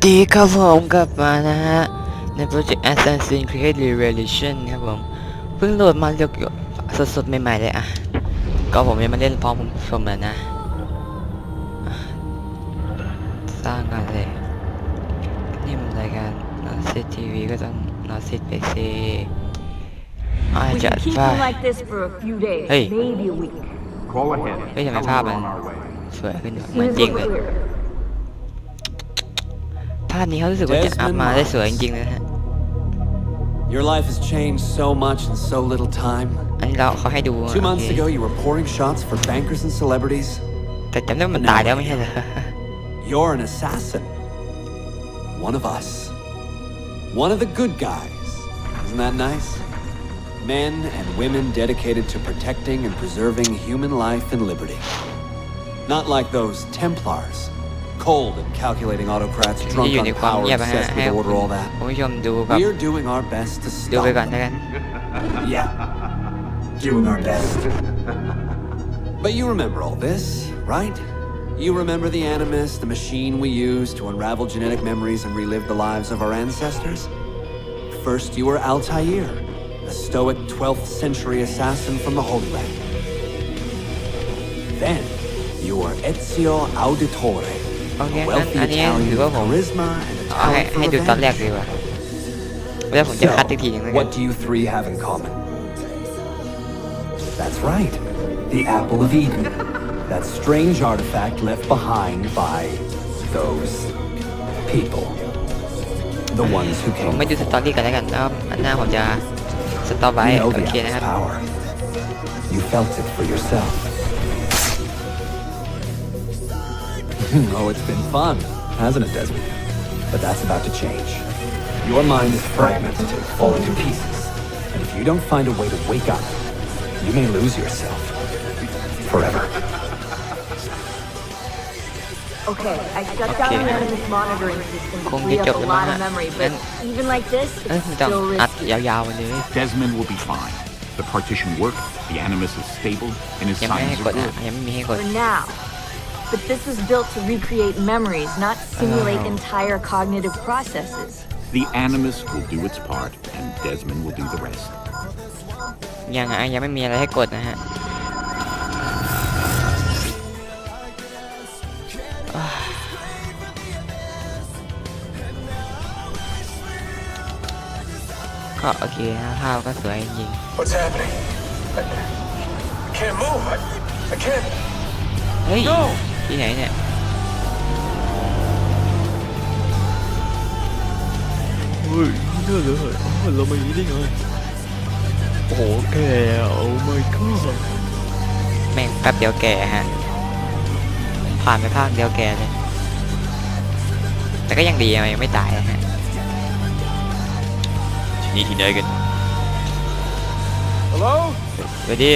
สวัสดีครับผมกลับมานะฮะ ในโปรเจกต์ Assassin's Creed Revelation ครับผม เพิ่งโหลดมาเรียวๆสดๆ ใหม่ๆ เลยอะ ก็ผมยังมาเล่นพร้อมผมชมแล้วนะอะสร้างกันเลยนี่มันรายการนอซิตทีวีก็ต้องนอซิตไปซีอา We จัด can keep ไป you like this for a few days, Hey. maybe a week. Call ahead. Hey, Tell my them papa. we're on our way. สวยขึ้นเหมือน Here's จริง what เลย we're here. ภาพนี้เขารู้สึกว่าจะอัพมาได้สวยจริงๆเลยนะฮะ Your life has changed so much in so little time. อันนี้เราเขาให้ดู Two months โอเค ago, you were pouring shots for bankers and celebrities. แต่จำได้ว่ามันตายแล้วไม่ใช่เหรอ You're an assassin. One of us. One of the good guys. Isn't that nice? Men and women dedicated to protecting and preserving human life and liberty. Not like those Templars. Cold and calculating autocrats ที่ drunk อยู่ใน on ความ power, เงียบนะฮะ obsessed ให้ with คุณ order, all that. ผู้ชมดูกับ We're doing our best to ดู stop ไปก่อน it. แล้วกัน Yeah. Doing our best. but you remember all this, right? You remember the Animus, the machine we used to unravel genetic memories and relive the lives of our ancestors? First, you were Altair, a stoic 12th century assassin from the Holy Land. Then, you were Ezio Auditore, Okay, a wealthy and- and yeah, Italian you go with home. charisma and a เอาให้ talent ให้ for ดูตอนแรก revenge. ดีกว่าแล้วผมจะคัดอีกทีหนึงแล้วกัน What do you three have in common? That's right. The Apple of Eden. That strange artifact left behind by those people. The ones who ผม came ไม่ดูสตอ before. รี่กันแล้วกันแล้วอันหน้าผมจะสต็อปไว้ You know โอ the เคนะ apple's ครับ power. You felt it for yourself. oh, it's been fun, hasn't it, Desmond? But that's about to change. Your mind is fragmented, falling to pieces. And if you don't find a way to wake up, you may lose yourself. Forever. Okay, I shut down the enemy's monitoring system to have up a lot of memory, but even like this, it's still risky. Desmond will be fine. The partition worked, the Animus is stable, and his signs are good. For now, But this was built to recreate memories, not simulate Oh. entire cognitive processes. The Animus will do its part, and Desmond will do the rest. ยังอ่ะยังไม่มีอะไรให้กดนะฮะอ่าก็โอเคนะภาพก็สวยจริง What's happening? I, I can't move. I, I can't. ๆเฮ้ย ที่ไหนเนี่ยเฮ้ยนี่เลยเรามาอย่างนี้ได้ไงโอ้โหแกโอ้ my god แม่งแป๊บเดียวแก่ฮะ ผ่านไปภาคเดียวแก่เลย แต่ก็ยังดีอะยังไม่ตายนะฮะที่นี่ที่ไหนกัน Hello? สวัสดี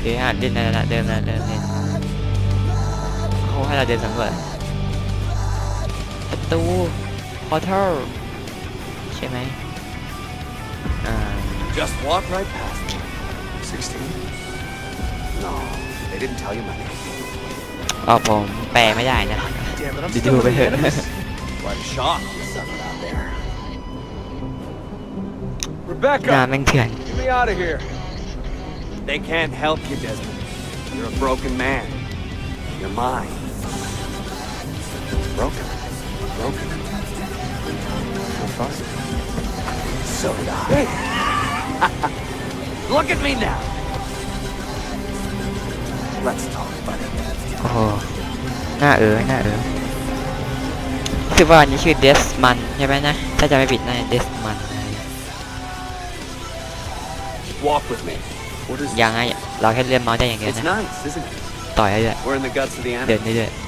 เดี๋ยวฮะเดินนะเดินนะเดินเดิน เขาให้เราเดินสำรวจประตูพอร์ทัลใช่ไหมอ่า Just walk right past me. 16. No, they didn't tell you my name. อ๋อผมแปลไม่ได้นะ Damn it, I'm ดู still ดู with ไป the เถอะ Animus. Quite a shock you suffered out there. หน้า Rebecca, แม่งเถื่อน get me out of here. They can't help you, Desmond. You're a broken man. Your mind. Broken. Broken. So did I. Look at me now. Let's talk, buddy. โอ้โหหน้าเออหน้าเออรู้สึกว่าอันนี้ชื่อเดสมันใช่ไหมนะ ถ้าจะไม่ผิดนะเดสมัน Walk with me. What is ยังไงเราแค่เลื่อนเมาส์ได้อย่างเดียว It's นะ nice, isn't it? ต่อยได้ด้วย We're in the guts of the เดิน animal. ได้ด้วย Original test.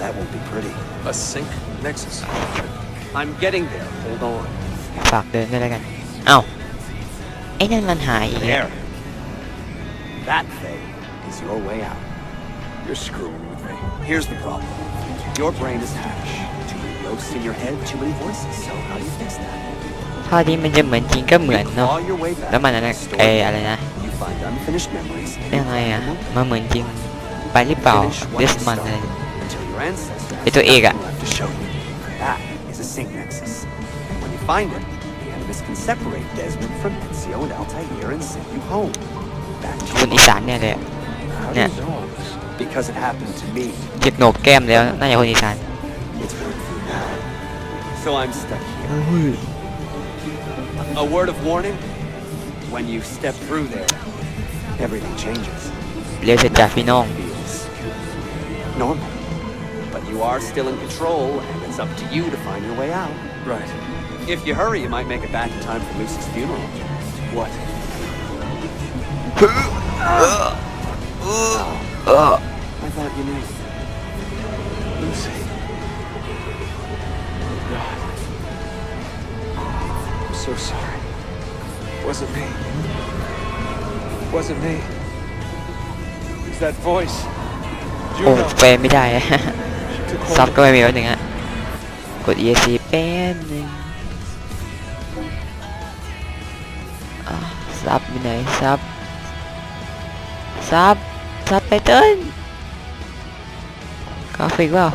That won't be pretty. A sync nexus. I'm getting there. Hold on. ฝากเดินด้วยแล้วกัน เอ้า ไอ้นั่นมันหายอีกแล้ว There. That thing is your way out. You're screwing with me. Here's the problem. Your brain is hash. Too many ghosts in your head, too many voices. So how do you fix that? เท่าที่มันจะเหมือนจริงก็เหมือน You เนาะ claw your way back. แล้วมันอะไร Store เออ them. อะไรนะ You find unfinished memories. ยังไงอ่ะ มันเหมือนจริง ไปหรือเปล่า Finish what this you มัน start อะไร until your ancestors ไอตัวเอกอะ have to show you. That is a sync nexus. And when you find it, the Animus can separate Desmond from Ezio and Altair and send you home. Back to คน your อีสานเนี่ยเลยอะ How Yeah. do you know all this? Because it happened to me. เจ็บโหนกแก้มแล้ว น่าจะคนอีสาน It's worked through now. So I'm stuck here. A word of warning? When you step through there, everything changes. เรียวเสร็จจากพี่น้อง Feels normal. But you are still in control, and it's up to you to find your way out. Right. If you hurry, you might make it back in time for Lucy's funeral. What? Oh, I thought you knew. Lucy. God. I'm so sorry. Wasn't me. Wasn't me. It's that voice. โอ้ Juno. แปลไม่ได้ She took ซับ hold ก็ไม่มีแล้วหนึ่งอะกด ESC แป๊บหนึงอะซับอยู่ไหนซับซับซับไตเติ้ลกราฟิกเปล่า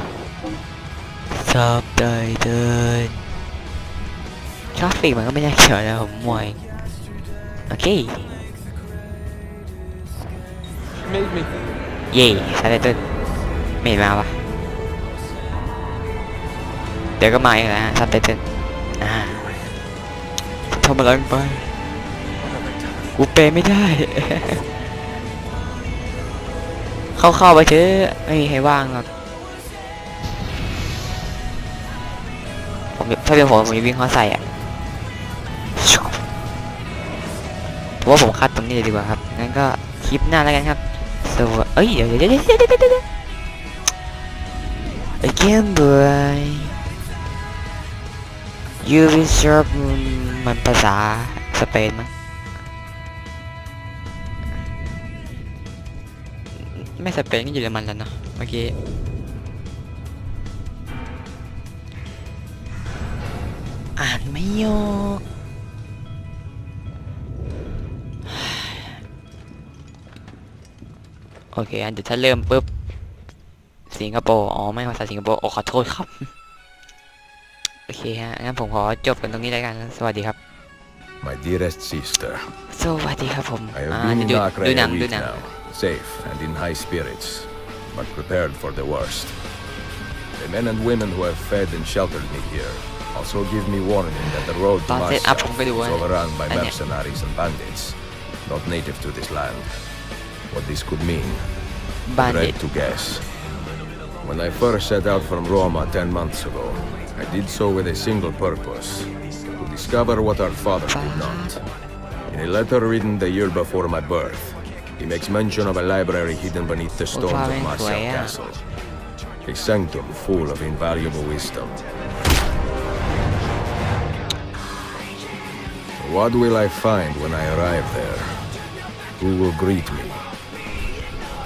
ซับไตเติ้ลกราฟิกมันก็ไม่น่าเกี่ยวนะผมมวยโอเค She made me. เย่ซับไตเติ้ลไม่เห็นมาปะเดี๋ยวก็มาเองและฮะซับไตเติ้ลอ่าทำอะไรไปกูเปย์ไม่ได้ เข้าๆไปเถอะไม่มีใครว่างหรอกผมถ้าเป็นผมผมจะวิ่งเข้าใส่อะผมว่าผมคัดตรงนี้เลยดีกว่าครับ งั้นก็คลิปหน้าแล้วกันครับสวัสดีเอ้ยเดี๋ยวเดี๋ยวเดี๋ยวเดี๋ยวเดี๋ยวเดี๋ ยูว Again boy You reserve มันภาษาสเปนมั้งไม่สเปนก็เยอรมันแล้วเนาะเมื่อกี้อ่านไม่ออกโอเคอันเดี๋ยวถ้าเริ่มปุ๊บสิงคโปร์อ๋อไม่ภาษาสิงคโปร์โอ้ขอโทษครับ เคฮะ งั้นผมขอจบกันตรงนี้แล้วกัน สวัสดีครับ My dearest sister, สวัสดีครับผม I have อ่า been เดี๋ยว in ดู Acre ดูหนั a งดู week หนัง now, safe and in high spirits, but prepared for the worst. The men and women who have fed and sheltered me here also give me warning that the road to ตอนเซตอัพ Moscow ผมก็ดูว่า is overrun by อันเนี้ย mercenaries and bandits, not native to this land. What this could mean, บ้านเด็ด dread to guess. When I first set out from Roma ten months ago, I did so with a single purpose, to discover what our father did not. In a letter written the year before my birth, he makes mention of a library hidden beneath the stones of yeah. Castle. A sanctum full of invaluable wisdom. What will I find when I arrive there? Who will greet me?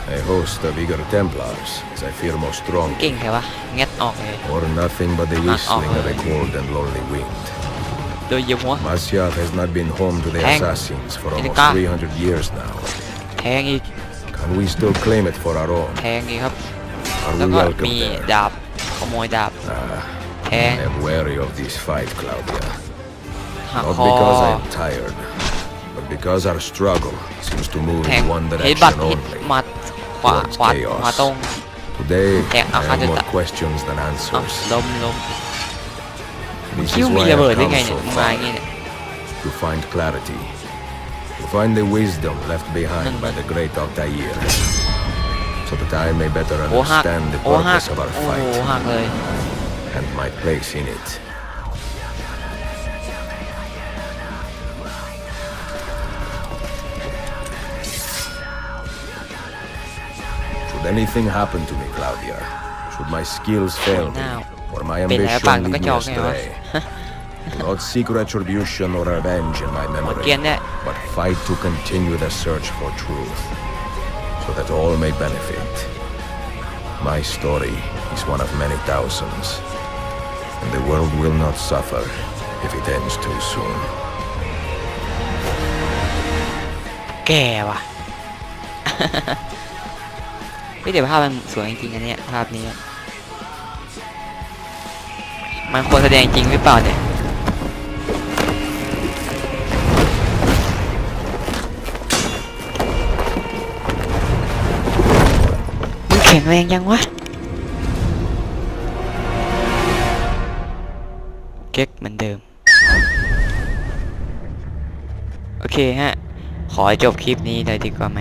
A host of eager Templars, as I fear most strongly, Okay. Or nothing but the whistling okay. of a cold and lonely wind. Masyaf has not been home to the assassins for almost 300 years now. Can we still claim it for our own? Are we welcome there? Ah, I'm wary of this fight, Claudia. Not because I'm tired, but because our struggle seems to move in one direction only, towards chaos. ขวาตรง Today, Hang, I ah, have ano more ta- questions than อ้าว answers. ล้มล้ม This คิ้ว is มี why ระเบิด I've ได้ไง come เนี่ย so มา far. อย่างงี้เนี่ย To find clarity. To find the wisdom left behind by the great Altair. So that I may better โอ้หัก understand the โอ้หัก purpose of our โอ้โห fight หักเลย and my place in it. Anything happen to me, Claudia, should my skills fail me, or my ambition lead me astray, not seek retribution or revenge in my memory, but fight to continue the search for truth, so that all may benefit. My story is one of many thousands, and the world will not suffer if it ends too soon. Qué. ไม่เดี๋ยวภาพมันสวยจริงๆอันเนี้ยภาพนี้ มันควรแสดงจริงหรือเปล่าเนี่ยมึงแข็งแรงยังวะเก๊กเหมือนเดิม โอเคฮะ ขอจบคลิปนี้เลยดีกว่าไหม